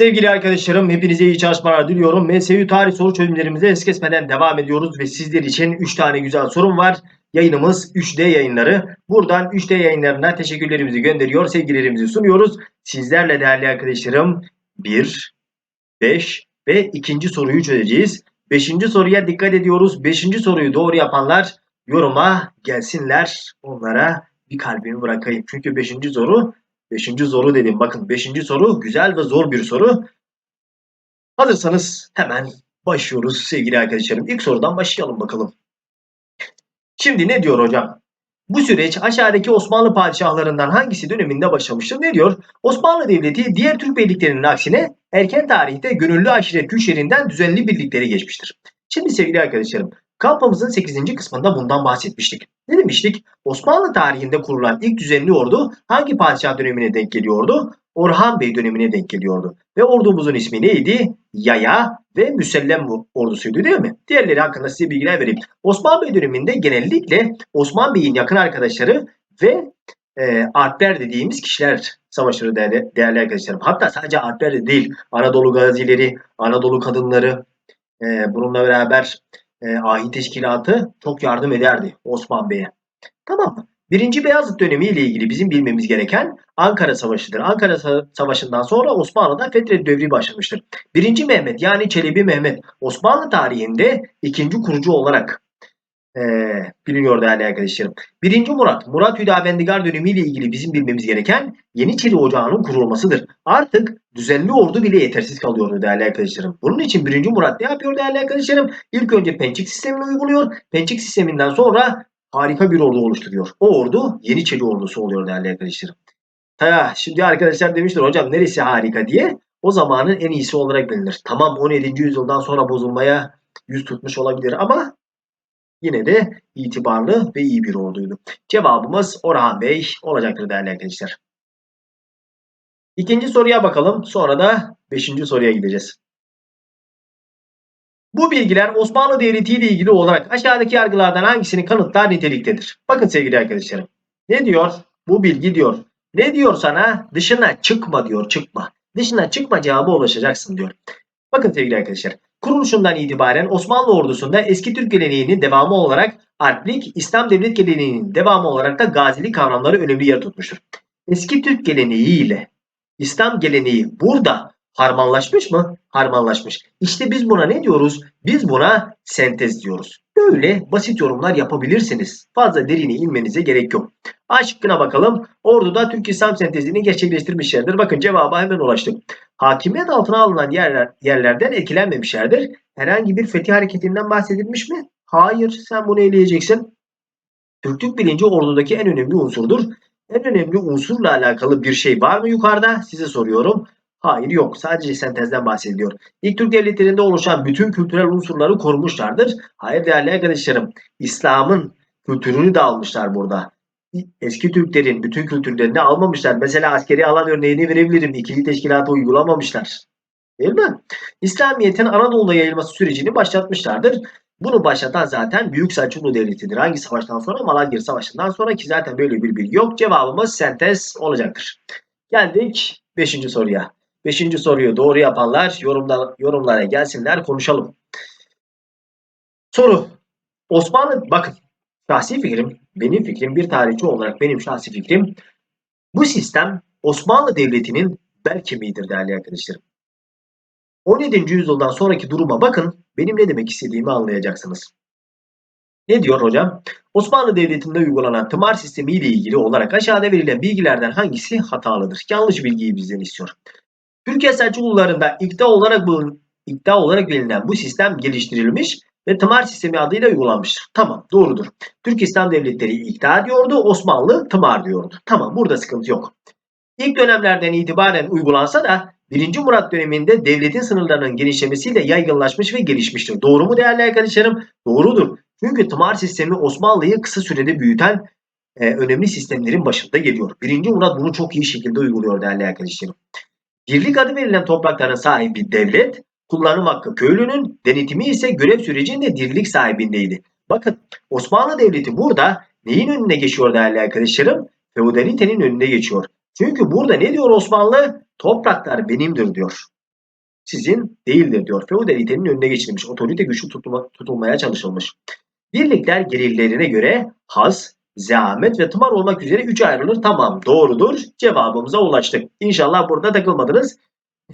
Sevgili arkadaşlarım hepinize iyi çalışmalar diliyorum. MSU tarih soru çözümlerimize es kesmeden devam ediyoruz ve sizler için 3 tane güzel sorum var. Yayınımız 3D yayınları. Buradan 3D yayınlarına teşekkürlerimizi gönderiyor, sevgilerimizi sunuyoruz. Sizlerle değerli arkadaşlarım 1, 5 ve ikinci soruyu çözeceğiz. Beşinci soruya dikkat ediyoruz. Beşinci soruyu doğru yapanlar yoruma gelsinler. Onlara bir kalbimi bırakayım. Çünkü beşinci soru Beşinci soru dedim. Bakın beşinci soru güzel ve zor bir soru. Hazırsanız hemen başlıyoruz sevgili arkadaşlarım. İlk sorudan başlayalım bakalım. Şimdi ne diyor hocam? Bu süreç aşağıdaki Osmanlı padişahlarından hangisi döneminde başlamıştır? Ne diyor? Osmanlı Devleti diğer Türk beyliklerinin aksine erken tarihte gönüllü aşiret güçlerinden düzenli birlikleri geçmiştir. Şimdi sevgili arkadaşlarım kampımızın 8. kısmında bundan bahsetmiştik. Ne demiştik? Osmanlı tarihinde kurulan ilk düzenli ordu hangi padişah dönemine denk geliyordu? Orhan Bey dönemine denk geliyordu. Ve ordumuzun ismi neydi? Yaya ve Müsellem ordusuydu değil mi? Diğerleri hakkında size bilgiler vereyim. Osman Bey döneminde genellikle Osman Bey'in yakın arkadaşları ve e, Alpler dediğimiz kişiler savaşları değerli, değerli arkadaşlarım. Hatta sadece Alpler de değil. Anadolu gazileri, Anadolu kadınları e, bununla beraber e, ahi teşkilatı çok yardım ederdi Osman Bey'e. Tamam mı? Birinci Beyazıt dönemi ile ilgili bizim bilmemiz gereken Ankara Savaşı'dır. Ankara Savaşı'ndan sonra Osmanlı'da Fetret Devri başlamıştır. Birinci Mehmet yani Çelebi Mehmet Osmanlı tarihinde ikinci kurucu olarak e, biliniyor değerli arkadaşlarım. Birinci Murat, Murat Hüdavendigar dönemiyle ilgili bizim bilmemiz gereken Yeniçeri Ocağı'nın kurulmasıdır. Artık düzenli ordu bile yetersiz kalıyordu değerli arkadaşlarım. Bunun için birinci Murat ne yapıyor değerli arkadaşlarım? İlk önce pençik sistemini uyguluyor. Pençik sisteminden sonra harika bir ordu oluşturuyor. O ordu Yeniçeri ordusu oluyor değerli arkadaşlarım. Ha, şimdi arkadaşlar demiştir hocam neresi harika diye. O zamanın en iyisi olarak bilinir. Tamam 17. yüzyıldan sonra bozulmaya yüz tutmuş olabilir ama yine de itibarlı ve iyi bir orduydu. Cevabımız Orhan Bey olacaktır değerli arkadaşlar. İkinci soruya bakalım. Sonra da beşinci soruya gideceğiz. Bu bilgiler Osmanlı Devleti ile ilgili olarak aşağıdaki yargılardan hangisini kanıtlar niteliktedir? Bakın sevgili arkadaşlarım. Ne diyor? Bu bilgi diyor. Ne diyor sana? Dışına çıkma diyor. Çıkma. Dışına çıkma cevabı ulaşacaksın diyor. Bakın sevgili arkadaşlar. Kuruluşundan itibaren Osmanlı ordusunda eski Türk geleneğinin devamı olarak Arplik, İslam devlet geleneğinin devamı olarak da gazilik kavramları önemli yer tutmuştur. Eski Türk geleneği ile İslam geleneği burada harmanlaşmış mı? Harmanlaşmış. İşte biz buna ne diyoruz? Biz buna sentez diyoruz. Böyle basit yorumlar yapabilirsiniz. Fazla derine inmenize gerek yok. A şıkkına bakalım. Ordu'da Türk İslam sentezini gerçekleştirmişlerdir. Bakın cevaba hemen ulaştık. Hakimiyet altına alınan yerler, yerlerden etkilenmemişlerdir. Herhangi bir fetih hareketinden bahsedilmiş mi? Hayır. Sen bunu eleyeceksin. Türklük bilinci ordudaki en önemli unsurdur. En önemli unsurla alakalı bir şey var mı yukarıda? Size soruyorum. Hayır yok. Sadece sentezden bahsediliyor. İlk Türk devletlerinde oluşan bütün kültürel unsurları korumuşlardır. Hayır değerli arkadaşlarım. İslam'ın kültürünü de almışlar burada. Eski Türklerin bütün kültürlerini almamışlar. Mesela askeri alan örneğini verebilirim. İkili teşkilatı uygulamamışlar. Değil mi? İslamiyet'in Anadolu'da yayılması sürecini başlatmışlardır. Bunu başlatan zaten Büyük Selçuklu Devleti'dir. Hangi savaştan sonra? Malazgirt Savaşı'ndan sonra ki zaten böyle bir bilgi yok. Cevabımız sentez olacaktır. Geldik 5. soruya. 5. soruyu doğru yapanlar yorumlar, yorumlara gelsinler konuşalım. Soru. Osmanlı bakın şahsi fikrim, benim fikrim bir tarihçi olarak benim şahsi fikrim bu sistem Osmanlı Devleti'nin bel kemiğidir değerli arkadaşlarım. 17. yüzyıldan sonraki duruma bakın benim ne demek istediğimi anlayacaksınız. Ne diyor hocam? Osmanlı Devleti'nde uygulanan tımar sistemi ile ilgili olarak aşağıda verilen bilgilerden hangisi hatalıdır? Yanlış bilgiyi bizden istiyor. Türkiye Selçuklularında ikta olarak bu ikta olarak bilinen bu sistem geliştirilmiş ve tımar sistemi adıyla uygulanmıştır. Tamam doğrudur. Türk İslam devletleri ikta diyordu, Osmanlı tımar diyordu. Tamam burada sıkıntı yok. İlk dönemlerden itibaren uygulansa da 1. Murat döneminde devletin sınırlarının genişlemesiyle yaygınlaşmış ve gelişmiştir. Doğru mu değerli arkadaşlarım? Doğrudur. Çünkü tımar sistemi Osmanlı'yı kısa sürede büyüten e, önemli sistemlerin başında geliyor. 1. Murat bunu çok iyi şekilde uyguluyor değerli arkadaşlarım. Birlik adı verilen toprakların sahibi devlet, kullanım hakkı köylünün, denetimi ise görev sürecinde dirlik sahibindeydi. Bakın Osmanlı Devleti burada neyin önüne geçiyor değerli arkadaşlarım? Feodalitenin önüne geçiyor. Çünkü burada ne diyor Osmanlı? Topraklar benimdir diyor. sizin değildir diyor. Feodalitenin önüne geçilmiş. Otorite güçlü tutulma, tutulmaya çalışılmış. Birlikler gelirlerine göre haz, zahmet ve tımar olmak üzere 3 ayrılır. Tamam doğrudur. Cevabımıza ulaştık. İnşallah burada takılmadınız.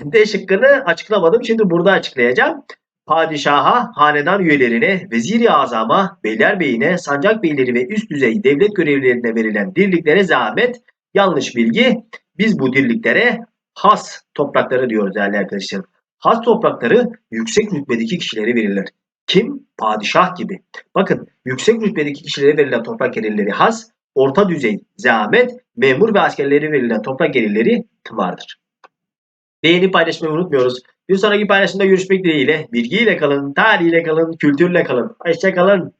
D şıkkını açıklamadım. Şimdi burada açıklayacağım. Padişaha, hanedan üyelerine, veziri azama, beylerbeyine, sancak beyleri ve üst düzey devlet görevlilerine verilen dirliklere zahmet, yanlış bilgi. Biz bu dirliklere has toprakları diyoruz değerli arkadaşlar. Has toprakları yüksek rütbedeki kişilere verilir. Kim? Padişah gibi. Bakın yüksek rütbedeki kişilere verilen toprak gelirleri has, orta düzey zahmet, memur ve askerlere verilen toprak gelirleri tımardır. Beğeni paylaşmayı unutmuyoruz. Bir sonraki paylaşımda görüşmek dileğiyle. Bilgiyle kalın, tarihiyle kalın, kültürle kalın. Hoşçakalın.